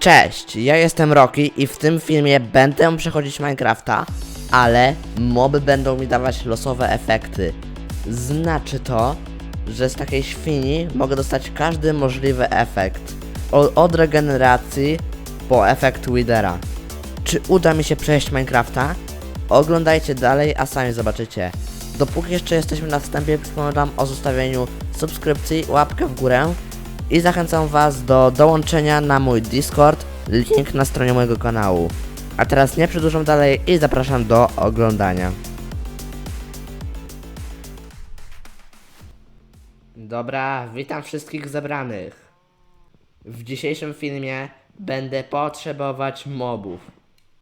Cześć, ja jestem Rocky i w tym filmie będę przechodzić Minecrafta, ale moby będą mi dawać losowe efekty. Znaczy to, że z takiej świni mogę dostać każdy możliwy efekt. Od regeneracji po efekt Widera. Czy uda mi się przejść Minecrafta? Oglądajcie dalej, a sami zobaczycie. Dopóki jeszcze jesteśmy na wstępie, przypominam o zostawieniu subskrypcji, łapkę w górę i zachęcam Was do dołączenia na mój Discord, link na stronie mojego kanału. A teraz nie przedłużam dalej i zapraszam do oglądania. Dobra, witam wszystkich zebranych. W dzisiejszym filmie będę potrzebować mobów.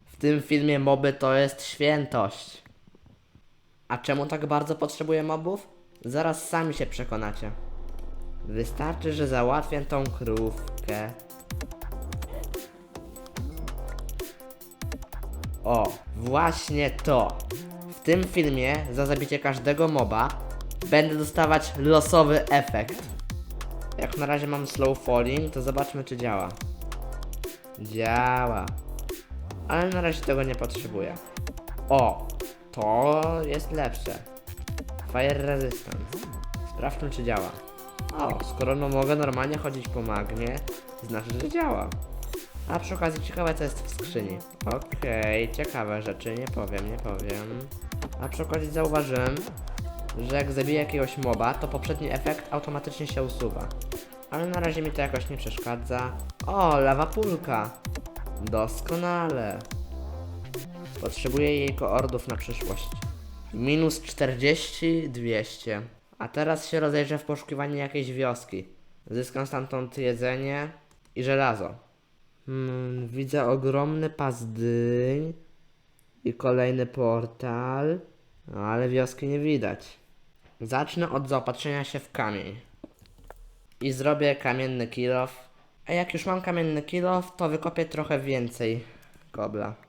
W tym filmie moby to jest świętość. A czemu tak bardzo potrzebuję mobów? Zaraz sami się przekonacie. Wystarczy, że załatwię tą krówkę. O, właśnie to. W tym filmie za zabicie każdego moba będę dostawać losowy efekt. Jak na razie mam slow falling, to zobaczmy czy działa. Działa. Ale na razie tego nie potrzebuję. O, to jest lepsze. Fire resistance. Sprawdźmy czy działa. O, skoro no mogę normalnie chodzić po magnie, znaczy, że działa. A przy okazji ciekawe co jest w skrzyni. Okej, ciekawe rzeczy, nie powiem, nie powiem. A przy okazji zauważyłem, że jak zabiję jakiegoś moba, to poprzedni efekt automatycznie się usuwa. Ale na razie mi to jakoś nie przeszkadza. O, lawa pulka. Doskonale. Potrzebuję jej koordów na przyszłość. Minus 40, 200. A teraz się rozejrzę w poszukiwaniu jakiejś wioski. Zyskam stamtąd jedzenie i żelazo. Hmm, widzę ogromny pas dyń i kolejny portal, no, ale wioski nie widać. Zacznę od zaopatrzenia się w kamień. I zrobię kamienny kilof. A jak już mam kamienny kilof, to wykopię trochę więcej kobla.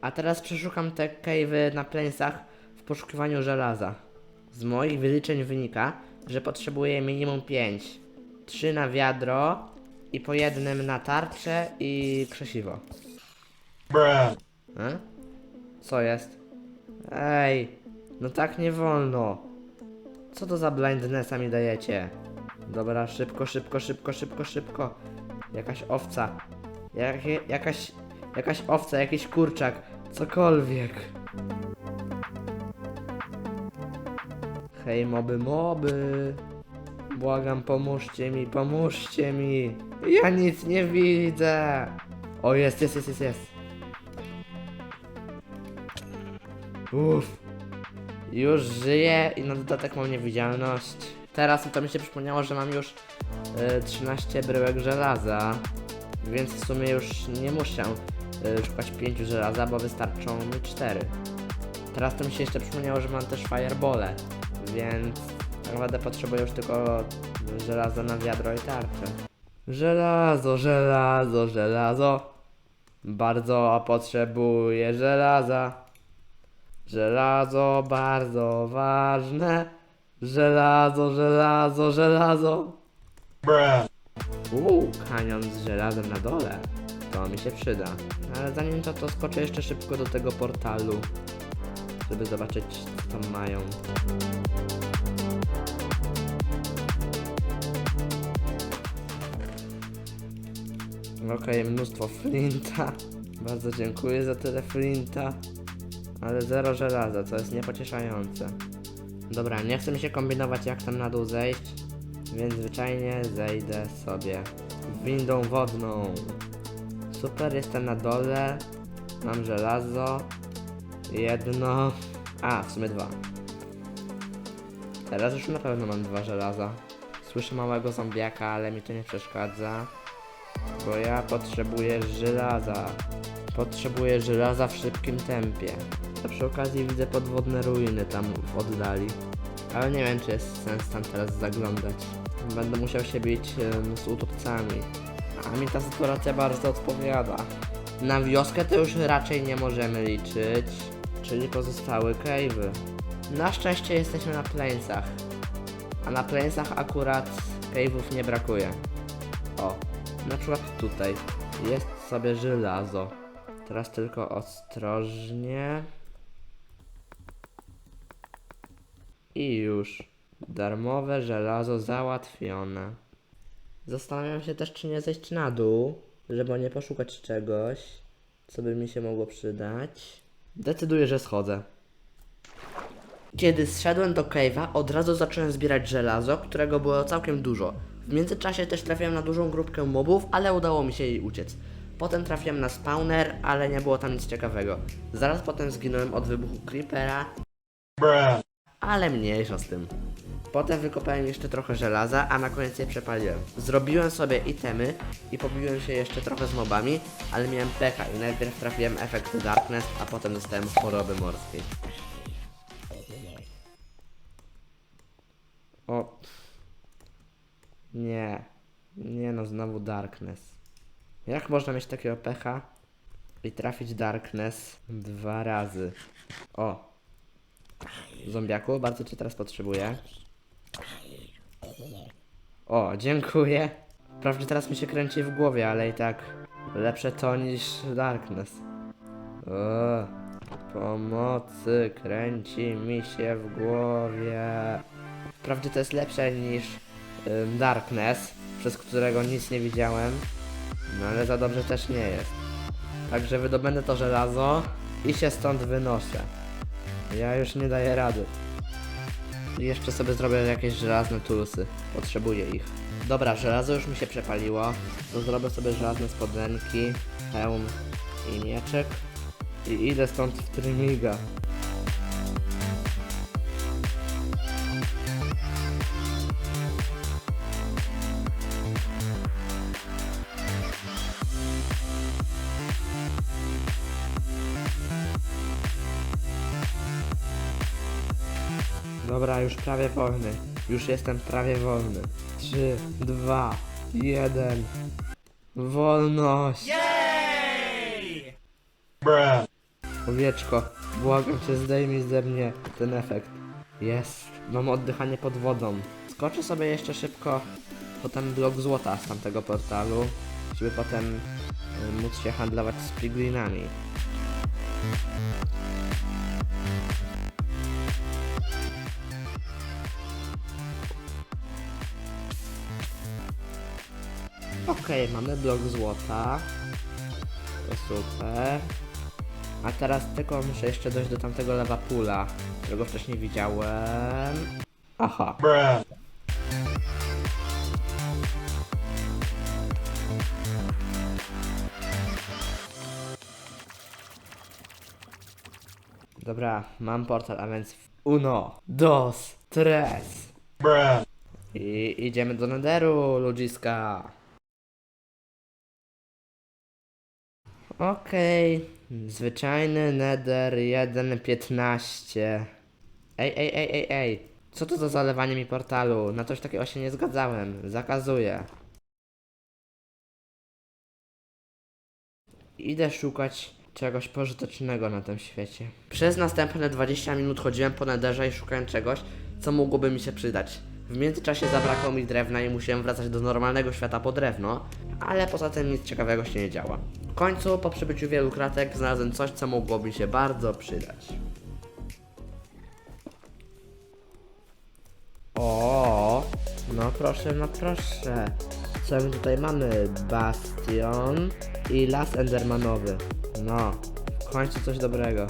A teraz przeszukam te cave'y na plańcach w poszukiwaniu żelaza. Z moich wyliczeń wynika, że potrzebuję minimum 5. 3 na wiadro i po jednym na tarczę i krzesiwo. Bruh. E? Co jest? Ej, no tak nie wolno. Co to za blindnessa mi dajecie? Dobra, szybko, szybko, szybko, szybko, szybko. Jakaś owca. Jakie, jakaś, jakaś owca, jakiś kurczak. Cokolwiek. Hej, moby, moby. Błagam, pomóżcie mi, pomóżcie mi. Ja nic nie widzę. O, jest, jest, jest, jest, jest. Uff. Już żyję i na dodatek mam niewidzialność. Teraz to mi się przypomniało, że mam już y, 13 bryłek żelaza. Więc w sumie już nie muszę szukać 5 żelaza, bo wystarczą mi 4. Teraz to mi się jeszcze przypomniało, że mam też firebole. Więc tak naprawdę potrzebuję już tylko żelaza na wiadro i tarczę. Żelazo, żelazo, żelazo. Bardzo potrzebuję żelaza. Żelazo bardzo ważne. Żelazo, żelazo, żelazo. Bruh. Uuu, kanion z żelazem na dole. To mi się przyda. Ale zanim to, to skoczę jeszcze szybko do tego portalu, żeby zobaczyć, co tam mają. Okej, mnóstwo flinta. Bardzo dziękuję za tyle flinta. Ale zero żelaza, co jest niepocieszające. Dobra, nie chcę mi się kombinować jak tam na dół zejść, więc zwyczajnie zejdę sobie windą wodną. Super, jestem na dole. Mam żelazo. Jedno. A, w sumie dwa. Teraz już na pewno mam dwa żelaza. Słyszę małego zombiaka, ale mi to nie przeszkadza. Bo ja potrzebuję żelaza. Potrzebuję żelaza w szybkim tempie. A przy okazji widzę podwodne ruiny tam w oddali. Ale nie wiem, czy jest sens tam teraz zaglądać. Będę musiał się bić em, z utopcami. A mi ta sytuacja bardzo odpowiada. Na wioskę to już raczej nie możemy liczyć. czyli pozostały cave'y. Na szczęście jesteśmy na plańcach. A na plańcach akurat cave'ów nie brakuje. O, na przykład tutaj jest sobie żelazo. Teraz tylko ostrożnie. I już. Darmowe żelazo załatwione. Zastanawiam się też, czy nie zejść na dół, żeby nie poszukać czegoś, co by mi się mogło przydać. Decyduję, że schodzę. Kiedy zszedłem do cave'a, od razu zacząłem zbierać żelazo, którego było całkiem dużo. W międzyczasie też trafiłem na dużą grupkę mobów, ale udało mi się jej uciec. Potem trafiłem na spawner, ale nie było tam nic ciekawego. Zaraz potem zginąłem od wybuchu creepera, ale mniejsza z tym. Potem wykopałem jeszcze trochę żelaza, a na koniec je przepaliłem. Zrobiłem sobie itemy i pobiłem się jeszcze trochę z mobami, ale miałem pecha i najpierw trafiłem efekt Darkness, a potem dostałem choroby morskiej. O. Nie. Nie no, znowu Darkness. Jak można mieć takiego pecha i trafić Darkness dwa razy? O, Zombiaku, bardzo cię teraz potrzebuję. O, dziękuję. Wprawdzie teraz mi się kręci w głowie, ale i tak lepsze to niż Darkness. O, pomocy, kręci mi się w głowie. Wprawdzie to jest lepsze niż Darkness, przez którego nic nie widziałem, no ale za dobrze też nie jest. Także wydobędę to żelazo i się stąd wynoszę. Ja już nie daję rady. Jeszcze sobie zrobię jakieś żelazne tulsy. Potrzebuję ich. Dobra, żelazo już mi się przepaliło. To zrobię sobie żelazne spodenki, hełm i mieczek. I idę stąd w trymiga. Dobra, już prawie wolny. Już jestem prawie wolny. 3, 2, 1. Wolność! bruh, Owieczko, błagam cię, zdejmij ze mnie ten efekt. Jest, mam oddychanie pod wodą. Skoczę sobie jeszcze szybko po ten blok złota z tamtego portalu, żeby potem y, móc się handlować z piglinami. Okej, mamy blok złota. To super. A teraz tylko muszę jeszcze dojść do tamtego lewa pula, którego wcześniej widziałem. Aha. bruh, Dobra, mam portal, a więc uno, dos, tres. bruh, I idziemy do Netheru, ludziska. Okej, zwyczajny Nether 1.15. Ej, ej, ej, ej, ej. Co to za zalewanie mi portalu? Na coś takiego się nie zgadzałem. Zakazuję. Idę szukać czegoś pożytecznego na tym świecie. Przez następne 20 minut chodziłem po nederze i szukałem czegoś, co mogłoby mi się przydać. W międzyczasie zabrakło mi drewna i musiałem wracać do normalnego świata po drewno, ale poza tym nic ciekawego się nie działa. W końcu, po przebyciu wielu kratek, znalazłem coś, co mogłoby mi się bardzo przydać. O, no proszę, no proszę. Co my tutaj mamy? Bastion i las endermanowy. No, w końcu coś dobrego.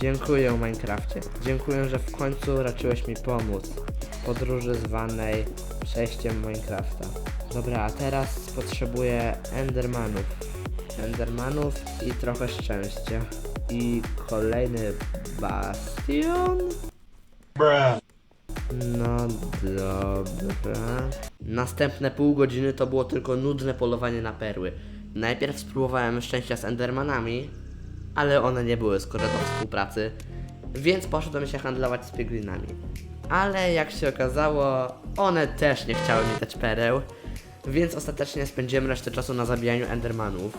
Dziękuję Minecrafcie. Dziękuję, że w końcu raczyłeś mi pomóc. w Podróży zwanej przejściem Minecrafta. Dobra, a teraz potrzebuję endermanów. Endermanów i trochę szczęścia. I kolejny bastion? bruh, No dobra. Następne pół godziny to było tylko nudne polowanie na perły. Najpierw spróbowałem szczęścia z Endermanami, ale one nie były skoro do współpracy, więc poszedłem się handlować z piglinami. Ale jak się okazało, one też nie chciały mi dać pereł, więc ostatecznie spędziłem resztę czasu na zabijaniu Endermanów,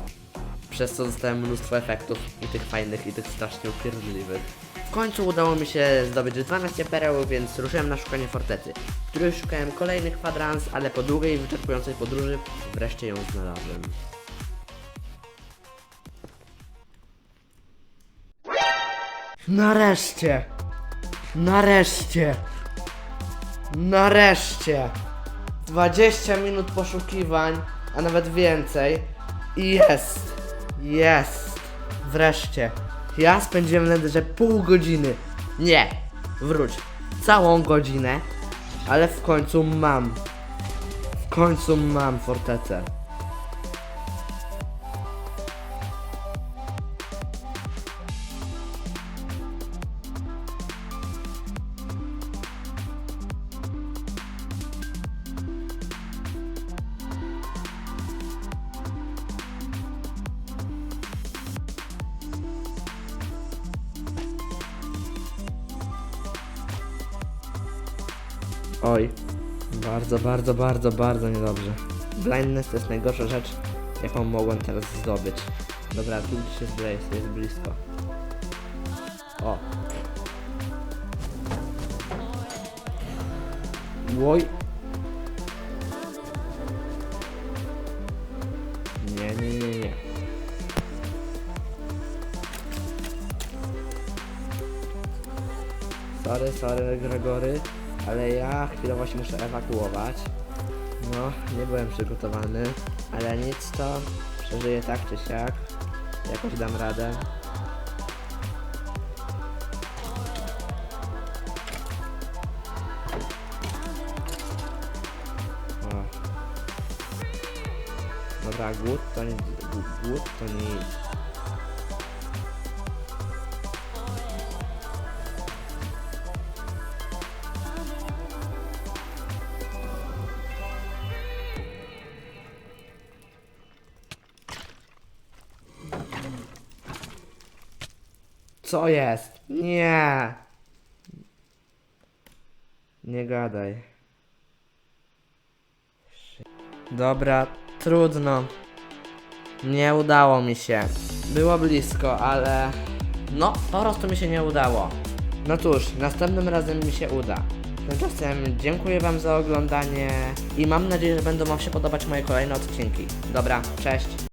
przez co dostałem mnóstwo efektów i tych fajnych, i tych strasznie upierdliwych. W końcu udało mi się zdobyć 12 pereł, więc ruszyłem na szukanie fortecy, w której szukałem kolejnych kwadrans, ale po długiej i wyczerpującej podróży wreszcie ją znalazłem. Nareszcie! Nareszcie! Nareszcie! 20 minut poszukiwań, a nawet więcej. I jest! Jest! Wreszcie. Ja spędziłem ledwie pół godziny. Nie! Wróć. Całą godzinę. Ale w końcu mam. W końcu mam fortecę. Oj, bardzo, bardzo, bardzo, bardzo niedobrze. Blindness to jest najgorsza rzecz, jaką mogłem teraz zdobyć. Dobra, tu gdzieś jest Blaze, jest blisko. O. Oj. Nie, nie, nie, nie. Sorry, sorry Gregory, ale ja chwilowo się muszę ewakuować. No, nie byłem przygotowany, ale nic to przeżyję tak czy siak. Jakoś dam radę. Dobra, głód to nie... głó- Głód to nic. Co jest? Nie! Nie gadaj. Dobra, trudno. Nie udało mi się. Było blisko, ale... No, po prostu mi się nie udało. No cóż, następnym razem mi się uda. Tymczasem dziękuję Wam za oglądanie i mam nadzieję, że będą Wam się podobać moje kolejne odcinki. Dobra, cześć.